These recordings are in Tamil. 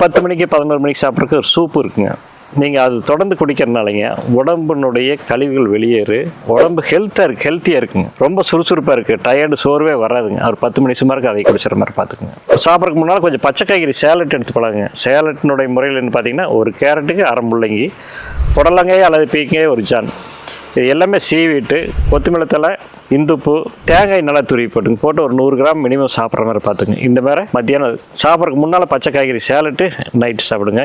பத்து மணிக்கு பதினோரு மணிக்கு சாப்பிட்றதுக்கு ஒரு சூப்பு இருக்குங்க. நீங்கள் அது தொடர்ந்து குடிக்கிறனாலங்க உடம்புனுடைய கழிவுகள் வெளியேறு உடம்பு ஹெல்த்தாக இருக்குது ஹெல்த்தியாக இருக்குங்க. ரொம்ப சுறுசுறுப்பாக இருக்குது டயர்டு சோர்வே வராதுங்க. ஒரு பத்து மணி சுமாருக்கு அதை குடிச்சிற மாதிரி பார்த்துக்குங்க. சாப்பிட்றதுக்கு முன்னால் கொஞ்சம் பச்சை காய்கறி சேலட் எடுத்து பழகுங்க. சேலட்டினுடைய முறையில் பார்த்தீங்கன்னா ஒரு கேரட்டுக்கு அரை முள்ளங்கி புடலங்காய் அல்லது பீக்காய் ஒரு ஜான். இது எல்லாமே சீவிட்டு கொத்தமல்லி தழை இந்துப்பு தேங்காய் நல்லா துருவி போட்டுங்க. போட்டு ஒரு நூறு கிராம் மினிமம் சாப்பிட்ற மாதிரி பார்த்துங்க இந்த மாதிரி மத்தியானம் சாப்பிட்றதுக்கு முன்னால் பச்சை காய்கறி சேலட்டு நைட்டு சாப்பிடுங்க.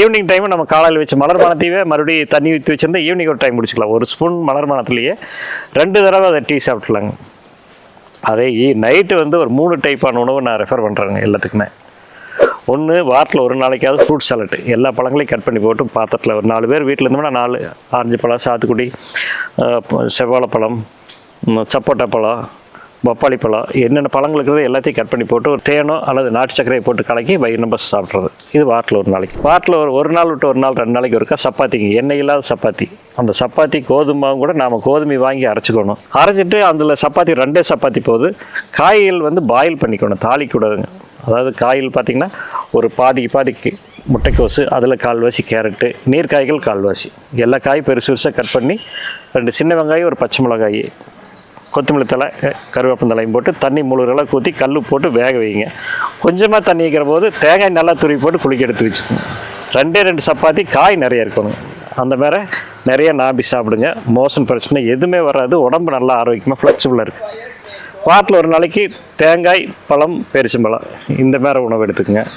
ஈவினிங் டைம் நம்ம காலையில் வச்சு மலர் மனத்தையே மறுபடியும் தண்ணி ஊற்றி வச்சிருந்தா ஈவினிங் ஒரு டைம் குடிச்சிக்கலாம். ஒரு ஸ்பூன் மலர் மனத்துலேயே ரெண்டு தடவை அதை டீ சாப்பிட்லாங்க அதே நைட்டு வந்து ஒரு மூணு டைப்பான உணவு நான் ரெஃபர் பண்ணுறேங்க எல்லாத்துக்குமே. ஒன்று வாரத்தில் ஒரு நாளைக்காவது ஃப்ரூட் சாலட் எல்லா பழங்களையும் கட் பண்ணி போட்டு பாத்திரத்தில் ஒரு நாலு பேர் வீட்டில் இருந்தோம்னா நாலு ஆரஞ்சு பழம் சாத்துக்குடி செவ்வாழைப்பழம் சப்போட்டா பழம் பப்பாளி பழம் என்னென்ன பழங்கள் இருக்கிறது எல்லாத்தையும் கட் பண்ணி போட்டு ஒரு தேனோ அல்லது நாட்டு சர்க்கரையை போட்டு கலக்கி வயிறு நம்ப சாப்பிட்றது. இது வாரத்தில் ஒரு நாளைக்கு. வாரத்தில் ஒரு ஒரு நாள் விட்டு ஒரு நாள் ரெண்டு நாளைக்கு ஒருக்கா சப்பாத்திங்க எண்ணெய் இல்லாத சப்பாத்தி. அந்த சப்பாத்தி கோதுமாவும் கூட நாம் கோதுமை வாங்கி அரைச்சிக்கணும். அரைச்சிட்டு அதில் சப்பாத்தி ரெண்டே சப்பாத்தி போகுது காய்கள் வந்து பாயில் பண்ணிக்கணும் தாளிக்கூடாதுங்க. அதாவது காய்கள் பார்த்திங்கன்னா ஒரு பாதிக்கு பாதிக்கு முட்டைக்கோசு அதில் கால்வாசி கேரட்டு நீர்க்காய்கள் கால்வாசி. எல்லா காயும் பெருசு பெருசாக கட் பண்ணி ரெண்டு சின்ன வெங்காயம் ஒரு பச்சை மிளகாய் கொத்தமல்லி தலை கருவேப்பந்தலையும் போட்டு தண்ணி முழுகிறலாம் ஊற்றி கல் போட்டு வேக வைங்க. கொஞ்சமாக தண்ணி வைக்கிற போது தேங்காய் நல்லா துருவி போட்டு குளிக்க எடுத்து வச்சுக்கோங்க. ரெண்டே ரெண்டு சப்பாத்தி காய் நிறைய இருக்கணும். அந்த மாதிரி நிறைய நாபி சாப்பிடுங்க. மோசன் பிரச்சனை எதுவுமே வராது. உடம்பு நல்லா ஆரோக்கியமாக ஃப்ளெக்சிபிளாக இருக்குது வாரத்தில் ஒரு நாளைக்கு தேங்காய் பழம் பெருசம்பழம் இந்த மாதிரி உணவு எடுத்துக்கங்க.